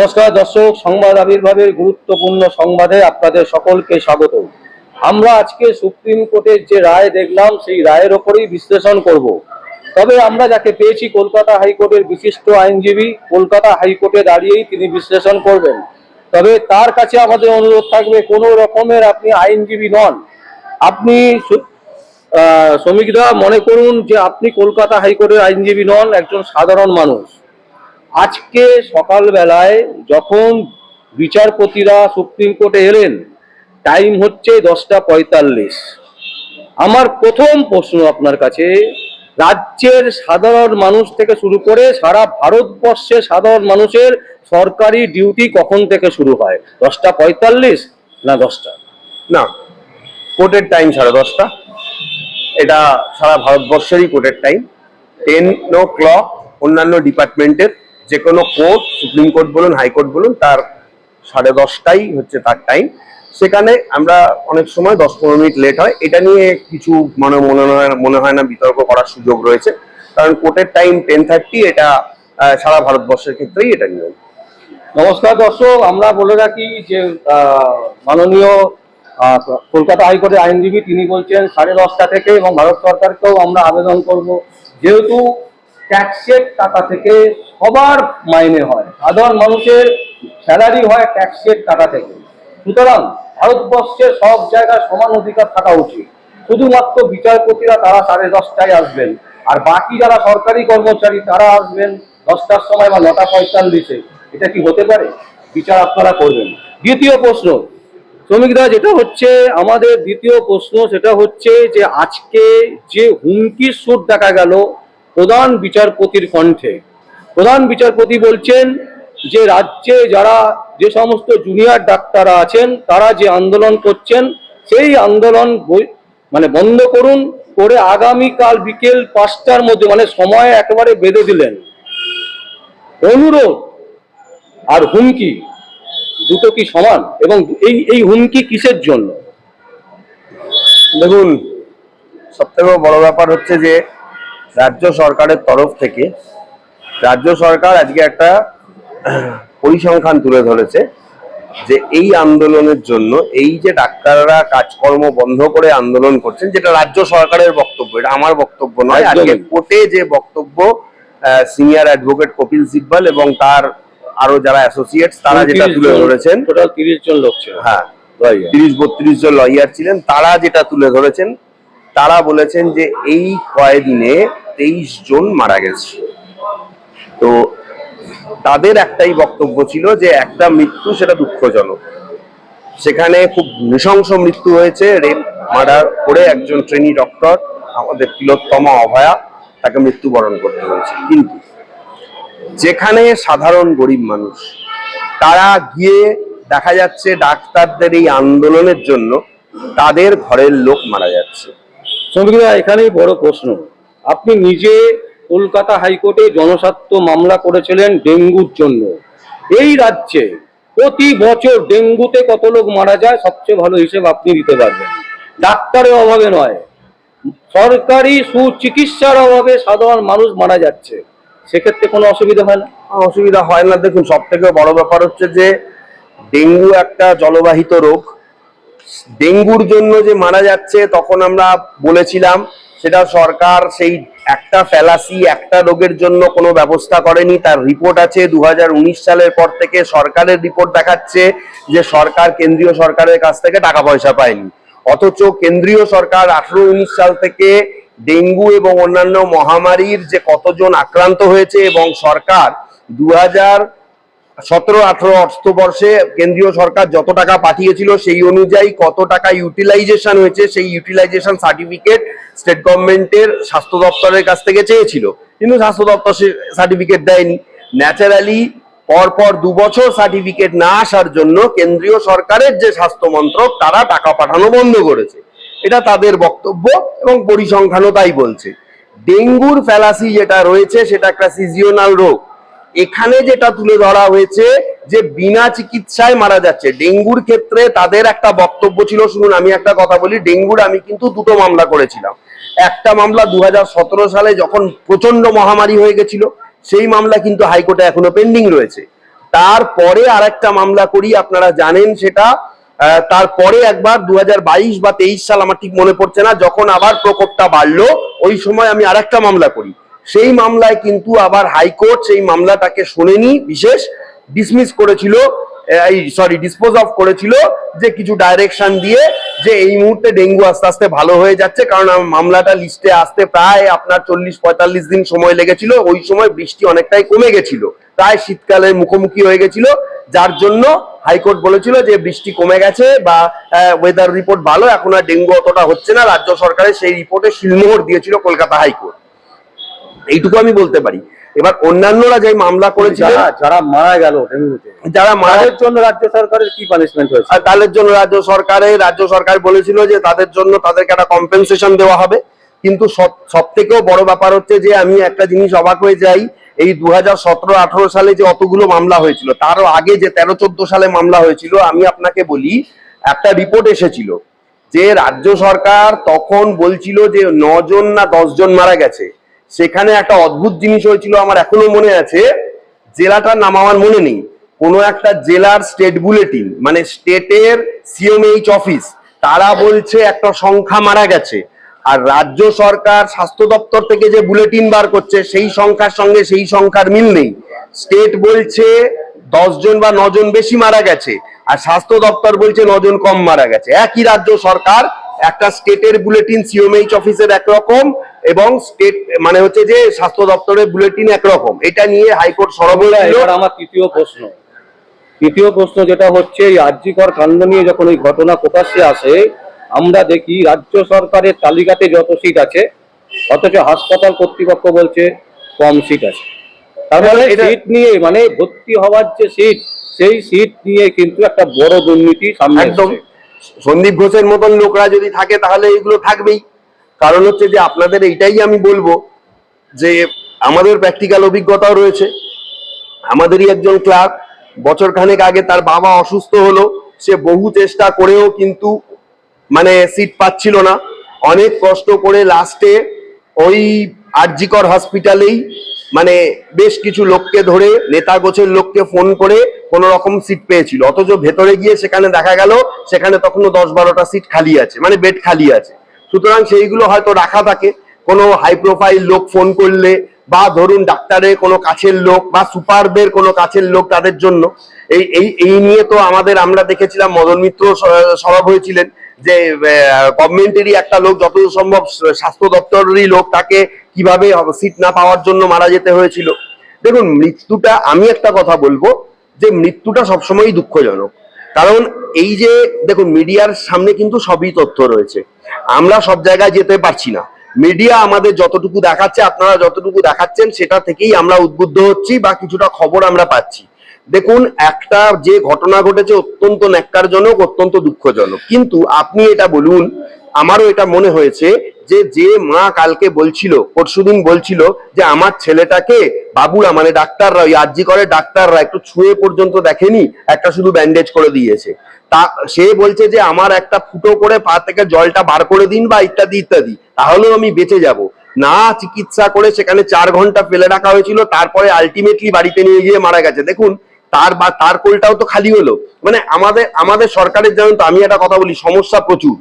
নমস্কার দর্শক, সংবাদ আবির্ভাবের গুরুত্বপূর্ণ সংবাদে আপনাদের সকলকে স্বাগত। আমরা আজকে সুপ্রিম কোর্টের যে রায় দেখলাম, সেই রায়ের ওপরেই বিশ্লেষণ করব। তবে আমরা যাকে পেয়েছি কলকাতা হাইকোর্টের বিশিষ্ট আইনজীবী, কলকাতা হাইকোর্টে দাঁড়িয়েই তিনি বিশ্লেষণ করবেন। তবে তার কাছে আমাদের অনুরোধ থাকবে, কোনো রকমের আপনি আইনজীবী নন। আপনি শ্রমিকরা মনে করুন যে আপনি কলকাতা হাইকোর্টের আইনজীবী নন, একজন সাধারণ মানুষ। আজকে সকালবেলায় যখন বিচারপতিরা সুপ্রিম কোর্টে এলেন টাইম হচ্ছে দশটা পঁয়তাল্লিশ। আমার প্রথম প্রশ্ন আপনার কাছে, রাজ্যের সাধারণ মানুষ থেকে শুরু করে সারা ভারতবর্ষের সাধারণ মানুষের সরকারি ডিউটি কখন থেকে শুরু হয়? দশটা পঁয়তাল্লিশ না দশটা? না কোর্টের টাইম সাড়ে দশটা। এটা সারা ভারতবর্ষেরই কোর্টের টাইম টেন ও ক্লক অন্যান্য ডিপার্টমেন্টের যে কোনো কোর্ট, সুপ্রিম কোর্ট বলুন হাইকোর্ট বলুন, তার সাড়ে দশটাই হচ্ছে তার টাইম। সেখানে আমরা অনেক সময় দশ পনেরো মিনিট লেট হয়। এটা নিয়ে কিছু মানে মনে হয় মনে হয় না বিতর্ক করার সুযোগ রয়েছে। কারণ কোর্টের টাইম টেন থার্টি এটা সারা ভারতবর্ষের ক্ষেত্রেই এটা নিয়ম। নমস্কার দর্শক, আমরা বলে রাখি যে মাননীয় কলকাতা হাইকোর্টের আইনজীবী, তিনি বলছেন সাড়ে দশটা থেকে এবং ভারত সরকারকেও আমরা আবেদন করব। যেহেতু ট্যাক্সের টাকা থেকে সবার মাইনে হয়। সাধারণ মানুষের স্যালারি হয় ট্যাক্সের টাকা থেকে। সুতরাং ভারতবর্ষের সব জায়গায় সমান অধিকার থাকা উচিত। শুধুমাত্র বিচারপতিরা তারা সাড়ে দশটায় আসবেন, আর বাকি যারা সরকারি কর্মচারী তারা আসবেন দশটার সময় বা নটা পঁয়তাল্লিশে। এটা কি হতে পারে? বিচার আপনারা করবেন। দ্বিতীয় প্রশ্ন, শ্রমিকরা, যেটা হচ্ছে আমাদের দ্বিতীয় প্রশ্ন, সেটা হচ্ছে যে আজকে যে হুমকির সুর দেখা গেল প্রধান বিচারপতির কণ্ঠে। প্রধান বিচারপতি বলছেন যে রাজ্যে যারা যে সমস্ত জুনিয়র ডাক্তাররা আছেন, তারা যে আন্দোলন করছেন, সেই আন্দোলন মানে বন্ধ করুন, করে আগামীকাল বিকেল পাঁচটার মধ্যে মানে সময় একেবারে বেঁধে দিলেন। অনুরোধ আর হুমকি দুটো কি সমান? এবং এই এই হুমকি কিসের জন্য? দেখুন, সবথেকে বড় ব্যাপার হচ্ছে যে রাজ্য সরকারের তরফ থেকে রাজ্য সরকার আজকে একটা পরিসংখ্যান তুলে ধরেছে যে এই আন্দোলনের জন্য এই যে ডাক্তাররা কাজকর্ম বন্ধ করে আন্দোলন করছেন যেটা রাজ্য সরকারের বক্তব্য এটা আমার বক্তব্য নয় আজকে কোর্টে যে বক্তব্য সিনিয়র অ্যাডভোকেট কপিল সিব্বল এবং তার আরও যারা অ্যাসোসিয়েটস তারা যেটা তুলে ধরেছেন। টোটাল তিরিশ জন লোক ছিল। হ্যাঁ. তিরিশ বত্রিশ জন লয়ার ছিলেন তারা যেটা তুলে ধরেছেন তারা বলেছেন যে এই কয়দিনে তেইশ জন মারা গেছে। তো তাদের একটাই বক্তব্য ছিল যে একটা মৃত্যু সেটা দুঃখজনক। সেখানে খুব নৃশংস মৃত্যু হয়েছে রেপ মার্ডার করে একজন ট্রেনি ডক্টর আমাদের তিলোত্তমা অভয়া, তাকে মৃত্যুবরণ করতে হয়েছে। কিন্তু যেখানে সাধারণ গরিব মানুষ, তারা গিয়ে দেখা যাচ্ছে ডাক্তারদের এই আন্দোলনের জন্য তাদের ঘরের লোক মারা যাচ্ছে। শ্রমিকরা এখানেই বড় প্রশ্ন। আপনি নিজে কলকাতা হাইকোর্টে জনস্বার্থ মামলা করেছিলেন ডেঙ্গুর জন্য। এই রাজ্যে প্রতি বছর ডেঙ্গুতে কত লোক মারা যায়, সবচেয়ে ভালো হিসেব আপনি দিতে পারবেন। ডাক্তারের অভাবে নয়, সরকারি সুচিকিৎসার অভাবে সাধারণ মানুষ মারা যাচ্ছে। সেক্ষেত্রে কোনো অসুবিধা হয় না? অসুবিধা হয় না। দেখুন সব থেকে বড় ব্যাপার হচ্ছে যে, ডেঙ্গু একটা জলবাহিত রোগ। ডেঙ্গুর জন্য যে মারা যাচ্ছে, তখন আমরা বলেছিলাম, সেটা সরকার সেই একটা ফ্যালাসি একটা রোগের জন্য কোনো ব্যবস্থা করেনি। তার রিপোর্ট আছে দু হাজার উনিশ সালের পর থেকে সরকারের রিপোর্ট দেখাচ্ছে যে সরকার কেন্দ্রীয় সরকারের কাছ থেকে টাকা পয়সা পায়নি। অথচ কেন্দ্রীয় সরকার আঠারো উনিশ সাল থেকে ডেঙ্গু এবং অন্যান্য মহামারীর যে কতজন আক্রান্ত হয়েছে এবং সরকার দু হাজার সতেরো, আঠারো অর্থবর্ষে কেন্দ্রীয় সরকার যত টাকা পাঠিয়েছিল সেই অনুযায়ী কত টাকা ইউটিলাইজেশন হয়েছে সেই ইউটিলাইজেশন সার্টিফিকেট স্টেট গভর্নমেন্টের স্বাস্থ্য দপ্তরের কাছ থেকে চেয়েছিল। কিন্তু স্বাস্থ্য দপ্তর সার্টিফিকেট দেয়নি। ন্যাচারালি পরপর দু বছর সার্টিফিকেট না আসার জন্য কেন্দ্রীয় সরকারের যে স্বাস্থ্য মন্ত্রক, তারা টাকা পাঠানো বন্ধ করেছে। এটা তাদের বক্তব্য এবং পরিসংখ্যানও তাই বলছে। ডেঙ্গুর ফ্যালাসি যেটা রয়েছে, সেটা একটা সিজিওনাল রোগ। এখানে যেটা তুলে ধরা হয়েছে যে বিনা চিকিৎসায় মারা যাচ্ছে। ডেঙ্গুর ক্ষেত্রে তাদের একটা বক্তব্য ছিল, শুনুন, আমি একটা কথা বলি, ডেঙ্গুর আমি কিন্তু দুটো মামলা করেছিলাম। একটা মামলা দু হাজার সতেরো সালে যখন প্রচণ্ড মহামারী হয়ে গেছিল, সেই মামলা কিন্তু হাইকোর্টে এখনও পেন্ডিং রয়েছে। তারপরে আর একটা মামলা করি, আপনারা জানেন সেটা তারপরে একবার দু হাজার বাইশ বা তেইশ সাল, আমার ঠিক মনে পড়ছে না, যখন আবার প্রকোপটা বাড়লো, ওই সময় আমি আরেকটা মামলা করি। সেই মামলায় কিন্তু আবার হাইকোর্ট সেই মামলাটাকে শোনেনি, বিশেষ ডিসমিস করেছিল এই সরি ডিসপোজ অফ করেছিল যে কিছু ডাইরেকশন দিয়ে যে এই মুহূর্তে ডেঙ্গু আস্তে আস্তে ভালো হয়ে যাচ্ছে, কারণ মামলাটা লিস্টে আসতে প্রায় আপনার চল্লিশ পঁয়তাল্লিশ দিন সময় লেগেছিল, ওই সময় বৃষ্টি অনেকটাই কমে গেছিল, প্রায় শীতকালের মুখোমুখি হয়ে গেছিল, যার জন্য হাইকোর্ট বলেছিল যে বৃষ্টি কমে গেছে বা ওয়েদার রিপোর্ট ভালো, এখন আর ডেঙ্গু অতটা হচ্ছে না, রাজ্য সরকারের সেই রিপোর্টে শিলমোহর দিয়েছিল কলকাতা হাইকোর্ট। এইটুকু আমি বলতে পারি। এবার অন্যান্যরা যে মামলা করেছে যারা মারা গেল যারা মারা তাদের জন্য রাজ্য সরকারের কি পানিশমেন্ট হয়েছে? আর তাদের জন্য রাজ্য সরকারের রাজ্য সরকার বলেছিল যে তাদের জন্য তাদেরকে একটা কম্পেনসেশন দেওয়া হবে। কিন্তু সব থেকেও বড় ব্যাপার হচ্ছে যে আমি একটা জিনিস অবাক হয়ে যাই এই দু হাজার সতেরো আঠারো সালে যে অতগুলো মামলা হয়েছিল তারও আগে যে তেরো চোদ্দ সালে মামলা হয়েছিল আমি আপনাকে বলি একটা রিপোর্ট এসেছিল যে রাজ্য সরকার তখন বলছিল যে নজন না দশজন মারা গেছে। সেখানে একটা অদ্ভুত জিনিস হয়েছিল, আমার এখনও মনে আছে। জেলাটার নাম আমার মনে নেই। কোনো একটা জেলার স্টেট বুলেটিন মানে স্টেটের সিএমএইচ অফিস তারা বলছে একটা সংখ্যা মারা গেছে। আর রাজ্য সরকার স্বাস্থ্য দপ্তর থেকে যে বুলেটিন বার করছে, সেই সংখ্যার সঙ্গে সেই সংখ্যার মিল নেই। স্টেট বলছে দশজন বা নজন বেশি মারা গেছে, আর স্বাস্থ্য দপ্তর বলছে নজন কম মারা গেছে। একই রাজ্য সরকার একটা স্টেটের বুলেটিন সিওমএইচ অফিসের একরকম এবং স্টেট মানে হচ্ছে যে স্বাস্থ্য দপ্তরের বুলেটিন একরকম। এটা নিয়ে হাইকোর্ট সরব হয়েছিল এবার আমার তৃতীয় প্রশ্ন। তৃতীয় প্রশ্ন যেটা হচ্ছে এই আর্যিকর কাণ্ড নিয়ে যখন ওই ঘটনা প্রকাশ্যে আসে আমরা দেখি রাজ্য সরকারের তালিকাতে যত সিট আছে অথচ হাসপাতাল কর্তৃপক্ষ বলছে কম সিট আছে। তার মানে এটা- সিট নিয়ে মানে ভর্তি হওয়ার যে সিট সেই সিট নিয়ে কিন্তু একটা বড় দুর্নীতি সামনে একদম। সন্দীপ ঘোষের মতন লোকরা যদি থাকে তাহলে এগুলো থাকবেই। কারণ হচ্ছে যে আপনাদের এইটাই আমি বলব যে আমাদের প্র্যাকটিক্যাল অভিজ্ঞতাও রয়েছে। আমাদেরই একজন ক্লার্ক বছর খানেক আগে তার বাবা অসুস্থ হলো, সে বহু চেষ্টা করেও কিন্তু মানে সিট পাচ্ছিল না। অনেক কষ্ট করে লাস্টে ওই আরজিকর হসপিটালেই মানে বেশ কিছু লোককে ধরে, নেতা গোছের লোককে ফোন করে কোন রকম সিট পেয়েছিল। অথচ ভেতরে গিয়ে সেখানে দেখা গেল, সেখানে তখনও দশ বারোটা সিট খালি আছে মানে বেড খালি আছে। সুতরাং সেইগুলো হয়তো রাখা থাকে। কোনো হাই প্রোফাইল লোক ফোন করলে বা ধরুন ডাক্তারের কোনো কাছের লোক বা সুপারদের কোনো কাছের লোক তাদের জন্য। এই এই এই নিয়ে তো আমাদের আমরা দেখেছিলাম, মদন মিত্র সরব হয়েছিলেন যে গভর্নমেন্টেরই একটা লোক যতদূর সম্ভব স্বাস্থ্য দপ্তরেরই লোক তাকে কীভাবে সিট না পাওয়ার জন্য মারা যেতে হয়েছিল। দেখুন, মৃত্যুটা, আমি একটা কথা বলব যে মৃত্যুটা সবসময়ই দুঃখজনক। কারণ এই যে, দেখুন, মিডিয়ার সামনে কিন্তু সবই তথ্য রয়েছে। আমরা সব জায়গায় যেতে পারছি না। মিডিয়া আমাদের যতটুকু দেখাচ্ছে, আপনারা যতটুকু দেখাচ্ছেন, সেটা থেকেই আমরা উদ্বুদ্ধ হচ্ছি বা কিছুটা খবর আমরা পাচ্ছি। দেখুন, একটা যে ঘটনা ঘটেছে অত্যন্ত ন্যাক্কারজনক, অত্যন্ত দুঃখজনক। কিন্তু আপনি এটা বলুন আমারও এটা মনে হয়েছে যে যে মা কালকে বলছিল, পরশুদিন বলছিল যে, আমার ছেলেটাকে বাবুরা মানে ডাক্তাররা, ওই আর্জি করে ডাক্তাররা একটু ছুঁয়ে পর্যন্ত দেখেনি, একটা শুধু ব্যান্ডেজ করে দিয়েছে। তা সে বলছে যে, আমার একটা ফুটো করে পা থেকে জলটা বার করে দিন বা ইত্যাদি ইত্যাদি, তাহলেও আমি বেঁচে যাব। না চিকিৎসা করে সেখানে চার ঘণ্টা ফেলে রাখা হয়েছিল, তারপরে আলটিমেটলি বাড়িতে নিয়ে গিয়ে মারা গেছে। দেখুন, তার বা, তার কোলটাও তো খালি হলো। মানে আমাদের আমাদের সরকারের জানেন তো আমি একটা কথা বলি, সমস্যা প্রচুর।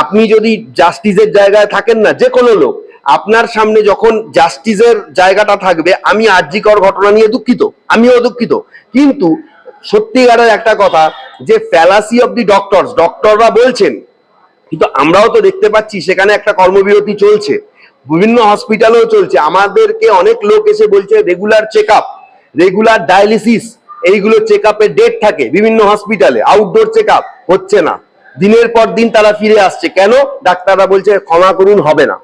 আপনি যদি জাস্টিসের জায়গায় থাকেন না যে কোনো লোক, আপনার সামনে যখন জাস্টিসের জায়গাটা থাকবে, আমি আর্যিকর ঘটনা নিয়ে দুঃখিত, আমিও দুঃখিত। কিন্তু সত্যিকারের একটা কথা, যে ফ্যালাসি অফ দি ডক্টরস ডক্টররা বলছেন, কিন্তু আমরাও তো দেখতে পাচ্ছি সেখানে একটা কর্মবিরতি চলছে, বিভিন্ন হসপিটালেও চলছে। আমাদেরকে অনেক লোক এসে বলছে regular check up regular dialysis এইগুলো চেক আপের ডেট থাকে বিভিন্ন হসপিটালে আউটডোর চেক আপ হচ্ছে না। দিনের পর দিন তারা ফিরে আসছে। কেন? ডাক্তাররা বলছে ক্ষমা করুন হবে না।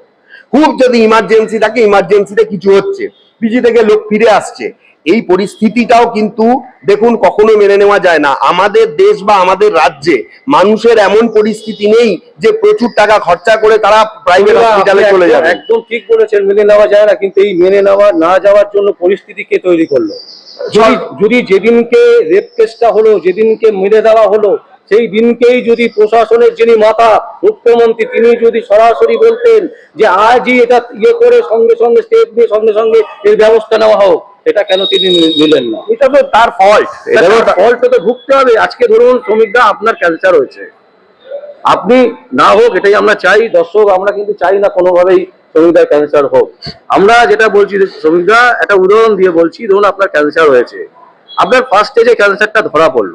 খুব যদি ইমার্জেন্সি থাকে ইমার্জেন্সিতে কিছু হচ্ছে। পিজি থেকে লোক ফিরে আসছে। এই পরিস্থিতিটাও কিন্তু দেখুন কখনো মেনে নেওয়া যায় না। আমাদের দেশ বা আমাদের রাজ্যে মানুষের এমন পরিস্থিতি নেই যে প্রচুর টাকা খরচা করে তারা প্রাইভেট হসপিটালে চলে যাবে। একদম ঠিক বলেছেন মেনে নেওয়া যায় না। কিন্তু এই মেনে নেওয়া না যাওয়ার জন্য পরিস্থিতি কে তৈরি করল? যদি যদি যেদিনকে রেপ কেসটা হলো যেদিনকে মেরে দেওয়া হলো সেই দিনকেই যদি প্রশাসনের যিনি মাথা মুখ্যমন্ত্রী তিনি যদি সরাসরি বলতেন যে আজই এটা ইয়ে করে সঙ্গে সঙ্গে স্টেপ নিয়ে সঙ্গে সঙ্গে এর ব্যবস্থা নেওয়া হোক সেটা কেন তিনি নিলেন না? এটা তো তার ফল্ট এটা তো তার- ফল্ট তো ভুগতে হবে। আজকে ধরুন শ্রমিকরা আপনার ক্যান্সার হয়েছে আপনি না হোক এটাই আমরা চাই। দর্শক আমরা কিন্তু চাই না কোনোভাবেই শ্রমিকদের ক্যান্সার হোক। আমরা যেটা বলছি যে শ্রমিকরা একটা উদাহরণ দিয়ে বলছি ধরুন আপনার ক্যান্সার হয়েছে আপনার ফার্স্ট স্টেজে ক্যান্সারটা ধরা পড়ল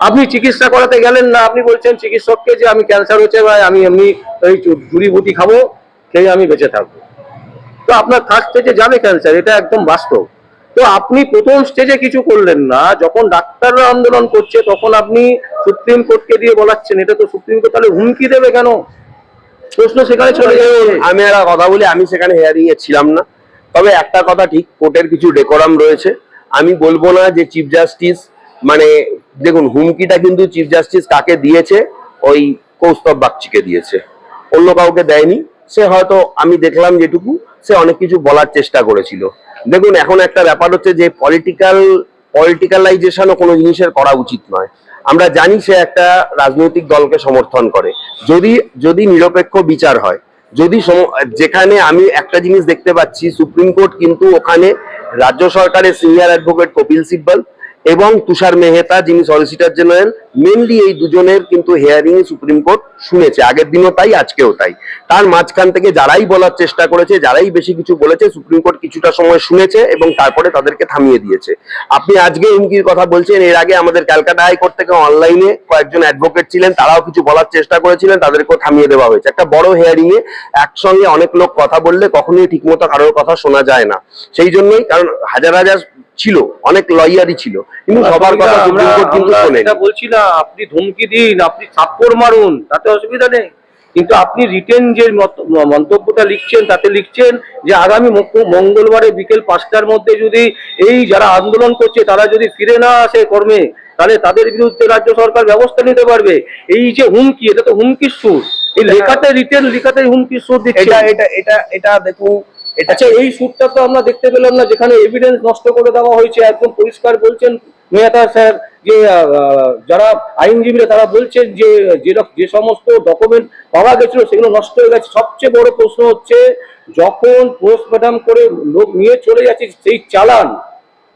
আপনি চিকিৎসা করাতে গেলেন না, আপনি বলছেন চিকিৎসককে যে আমি ক্যান্সার হয়েছে বা আমি এমনি ওই জুড়িবুটি খাব, খেয়ে আমি বেঁচে থাকব। তো আপনার থার্ড স্টেজে যাবে ক্যান্সার এটা একদম বাস্তব। তো আপনি প্রথম স্টেজে কিছু করলেন না, যখন ডাক্তাররা আন্দোলন করছে, তখন আপনি সুপ্রিম কোর্টকে দিয়ে বলাচ্ছেন, এটা তো সুপ্রিম কোর্ট তাহলে হুমকি দেবে কেন? প্রশ্ন সেখানে চলে যাবে। আমি একটা কথা বলি, আমি সেখানে হেয়ারিং এ ছিলাম না। তবে একটা কথা ঠিক, কোর্টের কিছু ডেকোরাম রয়েছে। আমি বলব না যে চিফ জাস্টিস মানে দেখুন, হুমকিটা কিন্তু চিফ জাস্টিস কাকে দিয়েছে, ওই কৌস্তব বাগচিকে দিয়েছে। অন্য কাউকে দেয়নি, সে হয়তো আমি দেখলাম যেটুকু, সে অনেক কিছু বলার চেষ্টা করেছিল। দেখুন, এখন একটা ব্যাপার হচ্ছে যে পলিটিক্যাল পলিটিক্যালাইজেশনও কোনো জিনিসের করা উচিত নয়। আমরা জানি সে একটা রাজনৈতিক দলকে সমর্থন করে। যদি যদি নিরপেক্ষ বিচার হয়, যদি যেখানে আমি একটা জিনিস দেখতে পাচ্ছি সুপ্রিম কোর্ট কিন্তু ওখানে রাজ্য সরকারের সিনিয়র অ্যাডভোকেট কপিল সিব্বল এবং তুষার মেহতা, যিনি সলিসিটর জেনারেল মেনলি এই দুজনের কিন্তু হেয়ারিং সুপ্রিম কোর্ট শুনেছে। আগের দিনও তাই, আজকেও তাই। তার মাঝখান থেকে যারাই বলার চেষ্টা করেছে, যারাই বেশি কিছু বলেছে, সুপ্রিম কোর্ট কিছুটা সময় শুনেছে এবং তারপরে তাদেরকে থামিয়ে দিয়েছে। আপনি আজকে হুমকির কথা বলছেন, এর আগে আমাদের ক্যালকাটা হাইকোর্ট থেকে অনলাইনে কয়েকজন অ্যাডভোকেট ছিলেন, তারাও কিছু বলার চেষ্টা করেছিলেন, তাদেরকেও থামিয়ে দেওয়া হয়েছে। একটা বড় হেয়ারিং এ একসঙ্গে অনেক লোক কথা বললে কখনোই ঠিকমতো কারোর কথা শোনা যায় না। সেই জন্যই, কারণ হাজার হাজার ছিল অনেক লয়ারই ছিল কিন্তু সবার কথা সুপ্রিম কোর্ট কিন্তু শোনেনি। এটা বলছি আপনি ধমকি দিন আপনি থাপ্পড় মারুন তাতে অসুবিধা নেই। কিন্তু আপনি রিটেন যে মন্তব্যটা লিখছেন তাতে লিখছেন যে আগামী মঙ্গলবারে বিকেল পাঁচটার মধ্যে যদি এই যারা আন্দোলন করছে তারা যদি ফিরে না আসে কর্মে তাহলে তাদের বিরুদ্ধে রাজ্য সরকার ব্যবস্থা নিতে পারবে। এই যে হুমকি এটা তো হুমকির সুর। এই লেখাতে রিটেন লেখাতে হুমকির সুর দিচ্ছে। এটা এটা এটা এটা দেখুন আচ্ছা এই সুরটা তো আমরা দেখতে পেলাম না, যেখানে এভিডেন্স নষ্ট করে দেওয়া হয়েছে, একদম পরিষ্কার বলছেন মেহতা স্যার, যে যারা আইনজীবীরা তারা বলছেন যে যে সমস্ত ডকুমেন্ট পাওয়া গেছিল, সেগুলো নষ্ট হয়ে গেছে। সবচেয়ে বড় প্রশ্ন হচ্ছে, যখন পোস্টমর্টম করে লোক নিয়ে চলে যাচ্ছে, সেই চালান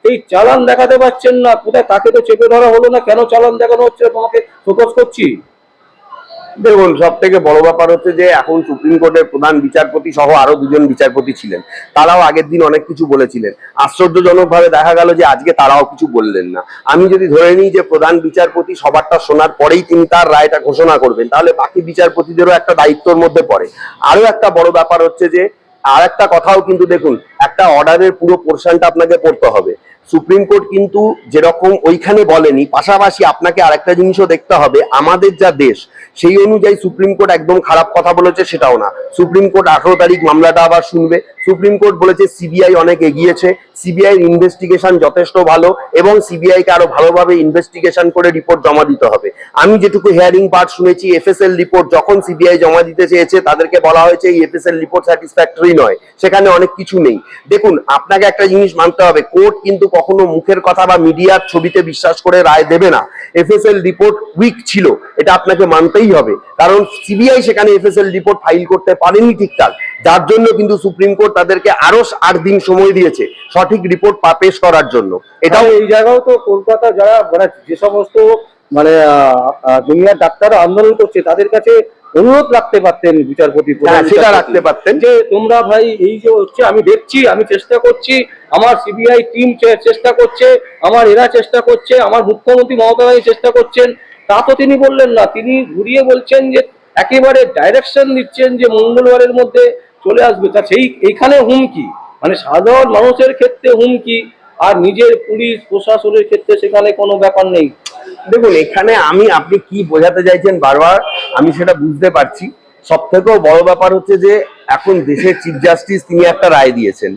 সেই চালান দেখাতে পাচ্ছেন না, কোথায় তাকে তো চেপে ধরা হলো না, কেন চালান দেখানো হচ্ছে তোমাকে ফোকাস করছি। দেখুন সব থেকে বড় ব্যাপার হচ্ছে যে এখন সুপ্রিম কোর্টের প্রধান বিচারপতি সহ আরও দুজন বিচারপতি ছিলেন। তারাও আগের দিন অনেক কিছু বলেছিলেন। আশ্চর্যজনক ভাবে দেখা গেল যে আজকে তারাও কিছু বললেন না। আমি যদি ধরে নিই যে প্রধান বিচারপতি সবারটা শোনার পরেই তিনি তার রায়টা ঘোষণা করবেন, তাহলে বাকি বিচারপতিদেরও একটা দায়িত্বর মধ্যে পড়ে। আরও একটা বড় ব্যাপার হচ্ছে যে আর একটা কথাও কিন্তু দেখুন, একটা অর্ডারের পুরো পোর্শনটা আপনাকে পড়তে হবে। সুপ্রিম কোর্ট কিন্তু যেরকম ওইখানে বলেনি, পাশাপাশি আপনাকে আরেকটা জিনিসও দেখতে হবে, আমাদের যা দেশ, সেই অনুযায়ী সুপ্রিম কোর্ট একদম খারাপ কথা বলেছে সেটাও না। সুপ্রিম কোর্ট আঠারো তারিখ মামলাটা আবার শুনবে। সুপ্রিম কোর্ট বলেছে সিবিআই অনেক এগিয়েছে সিবিআই ইনভেস্টিগেশন যথেষ্ট ভালো এবং সিবিআই কে আরও ভালোভাবে ইনভেস্টিগেশন করে রিপোর্ট জমা দিতে হবে। আমি যেটুকু হিয়ারিং পার্ট শুনেছি এফএসএল রিপোর্ট যখন সিবিআই জমা দিতে চেয়েছে, তাদেরকে বলা হয়েছে এই এফএসএল রিপোর্ট স্যাটিসফ্যাক্টরি নয়। সেখানে অনেক কিছু নেই। দেখুন, আপনাকে একটা জিনিস মানতে হবে, কোর্ট কিন্তু কখনো মুখের কথা বা মিডিয়ার ছবিতে বিশ্বাস করে রায় দেবে না। এফএসএল রিপোর্ট উইক ছিল, এটা আপনাকে মানতেই হবে। কারণ সিবিআই সেখানে এফএসএল রিপোর্ট ফাইল করতে পারেনি ঠিকঠাক যার জন্য কিন্তু সুপ্রিম কোর্ট তাদেরকে আরও আট দিন সময় দিয়েছে সঠিক রিপোর্ট পেশ করার জন্য। এটাও এই জায়গাও তো কলকাতা যারা মানে যে সমস্ত মানে দুনিয়ার ডাক্তাররা আন্দোলন করছে, তাদের কাছে অনুরোধ রাখতে পারতেন বিচারপতি হ্যাঁ, সেটা রাখতে পারতেন। যে তোমরা ভাই এই যে হচ্ছে আমি দেখছি আমি চেষ্টা করছি আমার সিবিআই টিম চেষ্টা করছে আমার এরা চেষ্টা করছে আমার মুখ্যমন্ত্রী মমতা ব্যানার্জি চেষ্টা করছেন তা তো তিনি বললেন না তিনি ঘুরিয়ে বলছেন যে একেবারে ডাইরেকশন দিচ্ছেন যে মঙ্গলবারের মধ্যে চলে আসবে তা সেই এইখানে হুমকি মানে সাধারণ মানুষের ক্ষেত্রে হুমকি আর নিজের পুলিশ, প্রশাসনের ক্ষেত্রে সেখানে কোনো ব্যাপার নেই। দেখুন, এখানে আমি, আপনি কি বোঝাতে চাইছেন বারবার, আমি সেটা বুঝতে পারছি। সব থেকেও বড় ব্যাপার হচ্ছে যে, এখন দেশের চিফ জাস্টিস তিনি একটা রায় দিয়েছেন।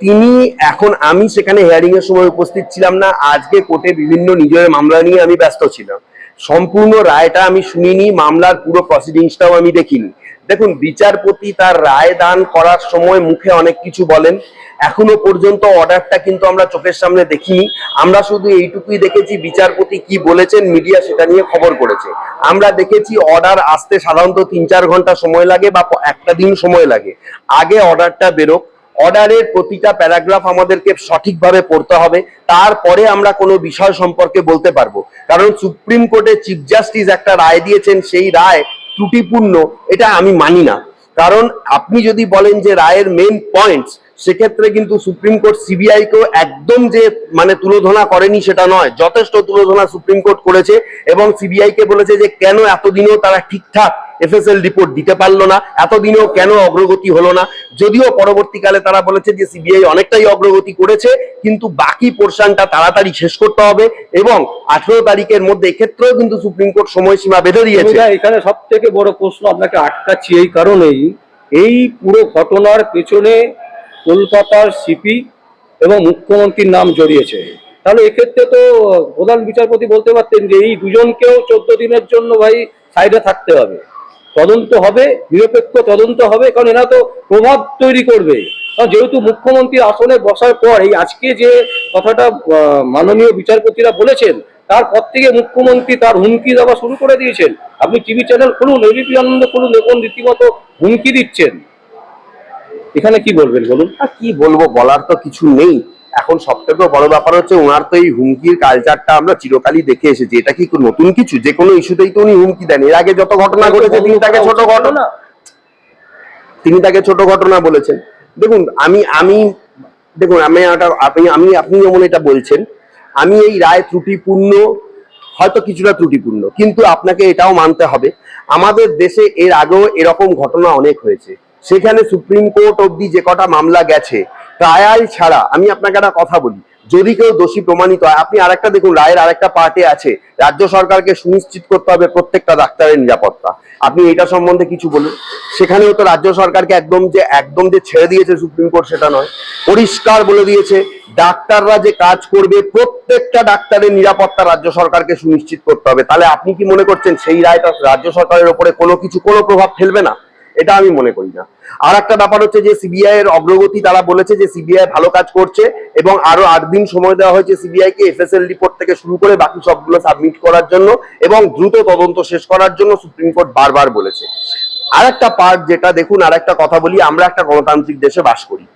তিনি এখন আমি সেখানে হিয়ারিং এর সময় উপস্থিত ছিলাম না, আজকে কোর্টে বিভিন্ন নিজের মামলা নিয়ে আমি ব্যস্ত ছিলাম। সম্পূর্ণ রায়টা আমি শুনিনি, মামলার পুরো প্রসিডিংসটাও আমি দেখিনি। দেখুন, বিচারপতি তার রায় দান করার সময় মুখে অনেক কিছু বলেন এখনও পর্যন্ত অর্ডারটা কিন্তু আমরা চোখের সামনে দেখিনি। আমরা শুধু এইটুকুই দেখেছি বিচারপতি কি বলেছেন, মিডিয়া সেটা নিয়ে খবর করেছে। আমরা দেখেছি অর্ডার আসতে সাধারণত তিন চার ঘণ্টা সময় লাগে বা একটা দিন সময় লাগে। আগে অর্ডারটা বেরোক। অর্ডারের প্রতিটা প্যারাগ্রাফ আমাদেরকে সঠিকভাবে পড়তে হবে। তারপরে আমরা কোনো বিষয় সম্পর্কে বলতে পারব। কারণ সুপ্রিম কোর্টে চিফ জাস্টিস একটা রায় দিয়েছেন, সেই রায় ত্রুটিপূর্ণ, এটা আমি মানি না। কারণ আপনি যদি বলেন যে রায়ের মেন পয়েন্টস সেক্ষেত্রে কিন্তু সুপ্রিম কোর্ট সিবিআই কেও একদম যে মানে তুলোধনা করেনি সেটা নয়। যথেষ্ট তুলোধনা সুপ্রিম কোর্ট করেছে এবং সিবিআই কে বলেছে যে কেন এতদিনেও তারা ঠিকঠাক এফএসএল রিপোর্ট দিতে পারল না, এতদিনেও কেন অগ্রগতি হলো না? যদিও পরবর্তীকালে তারা বলেছে যে সিবিআই অনেকটাই অগ্রগতি করেছে, কিন্তু বাকি পোর্শনটা তাড়াতাড়ি শেষ করতে হবে এবং আঠেরো তারিখের মধ্যে এক্ষেত্রেও কিন্তু সুপ্রিম কোর্ট সময়সীমা বেঁধে দিয়েছে। এখানে সব থেকে বড় প্রশ্ন আপনাকে আটকাচ্ছি এই কারণেই, এই পুরো ঘটনার পেছনে কলকাতার সিপি এবং মুখ্যমন্ত্রীর নাম জড়িয়েছে। তাহলে এক্ষেত্রে তো প্রধান বিচারপতি বলতে পারতেন যে এই দুজনকেও চোদ্দ দিনের জন্য ভাই সাইডে থাকতে হবে। তদন্ত হবে, নিরপেক্ষ তদন্ত হবে, কারণ এরা তো প্রভাব তৈরি করবে। কারণ যেহেতু মুখ্যমন্ত্রী আসনে বসার পর এই আজকে যে কথাটা মাননীয় বিচারপতিরা বলেছেন, তারপর থেকে মুখ্যমন্ত্রী তার হুমকি দেওয়া শুরু করে দিয়েছেন। আপনি টিভি চ্যানেল খুলুন এবিপি আনন্দ খুলুন, দেখুন রীতিমতো হুমকি দিচ্ছেন। এখানে কি বলবেন বলুন? আর কি বলব বলার তো কিছু নেই। এখন সব থেকে বড় ব্যাপার হচ্ছে ওনার তো এই হুমকির কালচারটা আমরা চিরকালই দেখে এসেছি। এটা কি নতুন কিছু? যে কোনো ইস্যুতেই তো উনি হুমকি দেন। এর আগে যত ঘটনা ঘটেছে তিনি তাকে ছোট ঘটনা তিনি তাকে ছোট ঘটনা বলেছেন। দেখুন আমি আমি দেখুন আমি আপনি আমি আপনি যেমন এটা বলছেন আমি এই রায় ত্রুটিপূর্ণ হয়তো কিছুটা ত্রুটিপূর্ণ কিন্তু আপনাকে এটাও মানতে হবে। আমাদের দেশে এর আগেও এরকম ঘটনা অনেক হয়েছে। সেখানে সুপ্রিম কোর্ট অবধি যে কটা মামলা গেছে, ট্রায়াল ছাড়া আমি আপনাকে একটা কথা বলি, যদি কেউ দোষী প্রমাণিত হয়, আপনি আরেকটা দেখুন, রায়ের আরেকটা পার্টে আছে, রাজ্য সরকারকে সুনিশ্চিত করতে হবে প্রত্যেকটা ডাক্তারের নিরাপত্তা। আপনি এটা সম্বন্ধে কিছু বলুন। সেখানেও তো রাজ্য সরকারকে একদম যে একদম যে ছেড়ে দিয়েছে সুপ্রিম কোর্ট, সেটা নয়। পরিষ্কার বলে দিয়েছে, ডাক্তাররা যে কাজ করবে, প্রত্যেকটা ডাক্তারের নিরাপত্তা রাজ্য সরকারকে সুনিশ্চিত করতে হবে। তাহলে আপনি কি মনে করছেন, সেই রায়টা রাজ্য সরকারের উপরে কোনো কিছু, কোনো প্রভাব ফেলবে না? এটা আমি মনে করি না। আর একটা ব্যাপার হচ্ছে যে সিবিআই এর অগ্রগতি তারা বলেছে যে সিবিআই ভালো কাজ করছে এবং আরও আট দিন সময় দেওয়া হয়েছে সিবিআই কে এফএসএল রিপোর্ট থেকে শুরু করে বাকি সবগুলো সাবমিট করার জন্য এবং দ্রুত তদন্ত শেষ করার জন্য সুপ্রিম কোর্ট বারবার বলেছে। আর একটা পার্ট যেটা দেখুন আর একটা কথা বলি, আমরা একটা গণতান্ত্রিক দেশে বাস করি।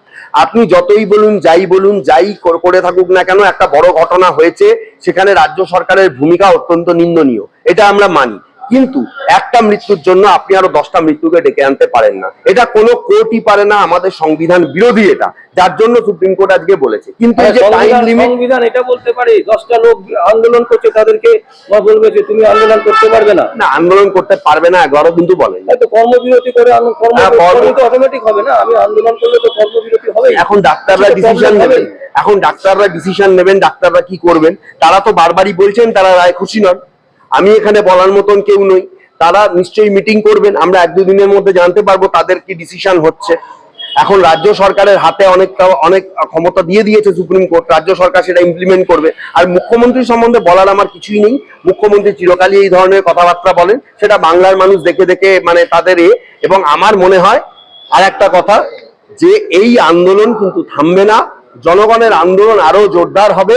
আপনি যতই বলুন, যাই বলুন, যাই করে থাকুক না কেন, একটা বড় ঘটনা হয়েছে, সেখানে রাজ্য সরকারের ভূমিকা অত্যন্ত নিন্দনীয়। এটা আমরা মানি। কিন্তু একটা মৃত্যুর জন্য আপনি আরও দশটা মৃত্যুকে ডেকে আনতে পারেন না। এটা কোনো কোর্টই পারে না আমাদের সংবিধান বিরোধী এটা। যার জন্য সুপ্রিম কোর্ট আজকে বলেছে। কিন্তু এই যে টাইম সংবিধান এটা বলতে পারে দশটা লোক আন্দোলন করছে তাদেরকে বলবে যে তুমি আন্দোলন করতে পারবে না। না আন্দোলন করতে পারবে না একবারও কিন্তু বলেন কর্মবিরতি করে হ্যাঁ, কর্ম- কর্মবিরতি অটোমেটিক হবে না আমি আন্দোলন করলে তো কর্মবিরতি হবে এখন ডাক্তাররা ডিসিশন নেবেন। এখন ডাক্তাররা ডিসিশন নেবেন ডাক্তাররা কি করবেন? তারা তো বারবারই বলছেন তারা রায় খুশি নন। আমি এখানে বলার মতন কেউ নই। তারা নিশ্চয়ই মিটিং করবেন, আমরা এক দুদিনের মধ্যে জানতে পারব তাদের কি ডিসিশন হচ্ছে। এখন রাজ্য সরকারের হাতে অনেকটা, অনেক ক্ষমতা দিয়ে দিয়েছে সুপ্রিম কোর্ট, রাজ্য সরকার সেটা ইমপ্লিমেন্ট করবে। আর মুখ্যমন্ত্রী সম্বন্ধে বলার আমার কিছুই নেই। মুখ্যমন্ত্রী চিরকালই এই ধরনের কথাবার্তা বলেন। সেটা বাংলার মানুষ দেখে দেখে মানে তাদের এ। এবং আমার মনে হয় আর একটা কথা, যে এই আন্দোলন কিন্তু থামবে না। জনগণের আন্দোলন আরও জোরদার হবে।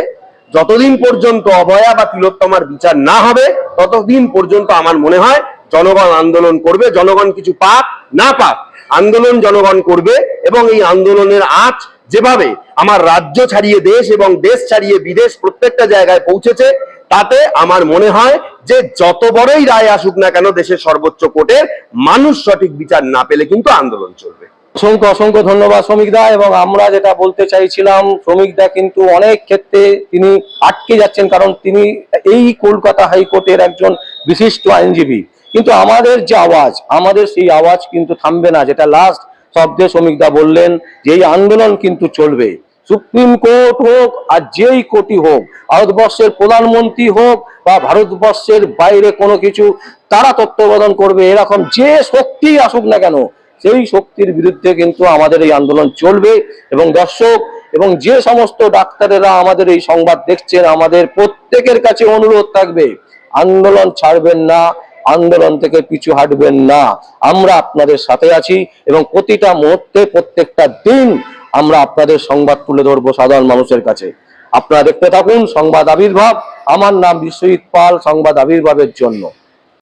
যতদিন পর্যন্ত অভয়া বা তিলোত্তমার বিচার না হবে, ততদিন পর্যন্ত আমার মনে হয় জনগণ আন্দোলন করবে, জনগণ কিছু পাক, না পাক, আন্দোলন জনগণ করবে এবং এই আন্দোলনের আঁচ যেভাবে আমার রাজ্য ছাড়িয়ে দেশ এবং দেশ ছাড়িয়ে বিদেশ প্রত্যেকটা জায়গায় পৌঁছেছে, তাতে আমার মনে হয় যে যত বড়ই রায় আসুক না কেন, দেশের সর্বোচ্চ কোর্টের মানুষ সঠিক বিচার না পেলে কিন্তু আন্দোলন চলবে। অসংখ্য অসংখ্য ধন্যবাদ শ্রমিক দা এবং আমরা যেটা বলতে চাইছিলাম, শ্রমিক দা কিন্তু অনেক ক্ষেত্রে তিনি আটকে যাচ্ছেন কারণ তিনি এই কলকাতা হাইকোর্টের একজন বিশিষ্ট আইনজীবী। কিন্তু আমাদের যে আওয়াজ, আমাদের সেই আওয়াজ কিন্তু থামবে না, যেটা লাস্ট শব্দে শ্রমিক দা বললেন যে এই আন্দোলন কিন্তু চলবে। সুপ্রিম কোর্ট হোক আর যেই কোর্টই হোক, ভারতবর্ষের প্রধানমন্ত্রী হোক বা ভারতবর্ষের বাইরে কোনো কিছু, তারা তত্ত্বাবধান করবে, এরকম যে শক্তি আসুক না কেন সেই শক্তির বিরুদ্ধে কিন্তু আমাদের এই আন্দোলন চলবে। এবং দর্শক, এবং যে সমস্ত ডাক্তারেরা আমাদের এই সংবাদ দেখছেন, আমাদের প্রত্যেকের কাছে অনুরোধ থাকবে, আন্দোলন ছাড়বেন না, আন্দোলন থেকে পিছু হাঁটবেন না। আমরা আপনাদের সাথে আছি এবং প্রতিটা মুহূর্তে, প্রত্যেকটা দিন আমরা আপনাদের সংবাদ তুলে ধরবো সাধারণ মানুষের কাছে। আপনারা দেখতে থাকুন সংবাদ আবির্ভাব। আমার নাম বিশ্বজিৎ পাল, সংবাদ আবির্ভাবের জন্য।